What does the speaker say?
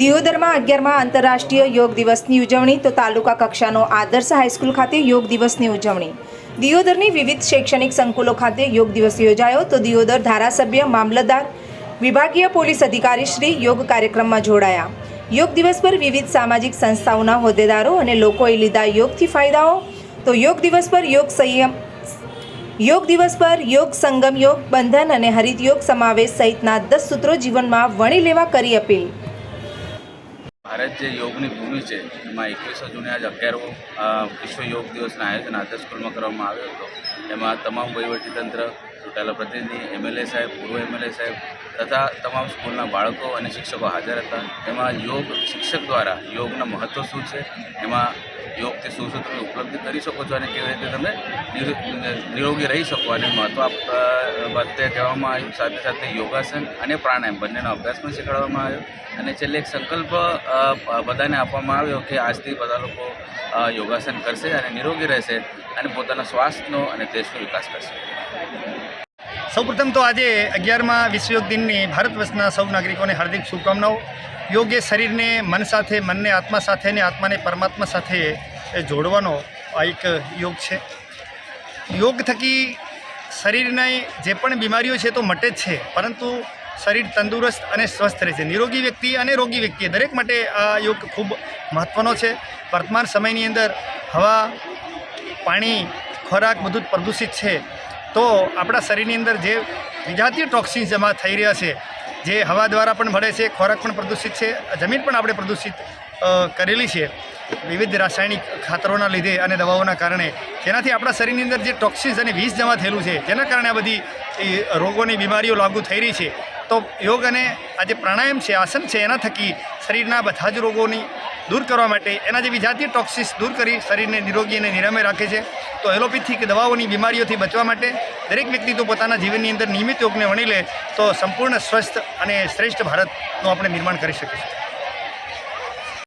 દિયોદરમાં અગિયારમાં આંતરરાષ્ટ્રીય યોગ દિવસની ઉજવણી તો તાલુકા કક્ષાનો આદર્શ હાઈસ્કૂલ ખાતે યોગ દિવસની ઉજવણી. દિયોદરની વિવિધ શૈક્ષણિક સંકુલો ખાતે યોગ દિવસ યોજાયો તો દિયોદર ધારાસભ્ય, મામલતદાર, વિભાગીય પોલીસ અધિકારી શ્રી યોગ કાર્યક્રમમાં જોડાયા. યોગ દિવસ પર વિવિધ સામાજિક સંસ્થાઓના હોદ્દેદારો અને લોકોએ લીધા યોગથી ફાયદાઓ. તો યોગ દિવસ પર યોગ સંયમ, યોગ દિવસ પર યોગ સંગમ યોગ બંધન અને હરિત યોગ સમાવેશ સહિતના દસ સૂત્રો જીવનમાં વણી લેવા કરી અપીલ. જે યોગની ભૂમિ છે, એમાં એકવીસો જૂને આજ અગિયારમો વિશ્વ યોગ દિવસના આયોજન આદર્શ સ્કૂલમાં કરવામાં આવ્યો હતો. એમાં તમામ વહીવટીતંત્ર, ચૂંટાયેલા પ્રતિનિધિ, એમએલએ સાહેબ, પૂર્વ એમએલએ સાહેબ તથા તમામ સ્કૂલના બાળકો અને શિક્ષકો હાજર હતા. એમાં યોગ શિક્ષક દ્વારા યોગના મહત્ત્વ શું છે? એમાં યોગથી શું શું તમે ઉપલબ્ધિ કરી શકો છો અને કેવી રીતે તમે નિરોગી રહી શકો અને મહત્ત્વ વધતે કહેવામાં આવ્યું, સાથે સાથે યોગાસન અને પ્રાણાયામ બંનેનો અભ્યાસ પણ શીખવાડવામાં આવ્યો. અને છેલ્લે એક સંકલ્પ બધાને આપવામાં આવ્યો કે આજથી બધા લોકો યોગાસન કરશે અને નિરોગી રહેશે અને પોતાના સ્વાસ્થ્યનો અને દેશનો વિકાસ કરશે. સૌપ્રથમ તો આજે અગિયારમાં વિશ્વ યોગ દિનની ભારત વર્ષના સૌ નાગરિકોને હાર્દિક શુભકામનાઓ. યોગ એ શરીરને મન સાથે, મનને આત્મા સાથે અને આત્માને પરમાત્મા સાથે એ જોડવાનો આ એક યોગ છે. યોગ થકી શરીરની જે પણ બીમારીઓ છે તો મટે જ છે, પરંતુ શરીર તંદુરસ્ત અને સ્વસ્થ રહે છે. નિરોગી વ્યક્તિ અને રોગી વ્યક્તિ દરેક માટે આ યોગ ખૂબ મહત્ત્વનો છે. વર્તમાન સમયની અંદર હવા, પાણી, ખોરાક બધું જ પ્રદૂષિત છે. તો આપણા શરીરની અંદર જે વિજાતીય ટોક્સિન્સ જમા થઈ રહ્યા છે, જે હવા દ્વારા પણ મળે છે, ખોરાક પણ પ્રદૂષિત છે, જમીન પણ આપણે પ્રદૂષિત કરેલી છે, વિવિધ રાસાયણિક ખાતરોના લીધે અને દવાઓના કારણે. જેનાથી આપણા શરીરની અંદર જે ટોક્સિન્સ અને વિષ જમા થયેલું છે, જેના કારણે આ બધી રોગોની બીમારીઓ લાગુ થઈ રહી છે. તો યોગ અને આ જે પ્રાણાયામ છે, આસન છે, એના થકી શરીરના બધા જ રોગોની દૂર કરવા માટે એના જેવી વિજાતીય ટોક્સિસ દૂર કરી શરીરને નિરોગી અને નિરામય રાખે છે. તો એલોપેથિક દવાઓની બીમારીઓથી બચવા માટે દરેક વ્યક્તિ તો પોતાના જીવનની અંદર નિયમિત યોગને વણી લે, તો સંપૂર્ણ સ્વસ્થ અને શ્રેષ્ઠ ભારતનું આપણે નિર્માણ કરી શકીશું.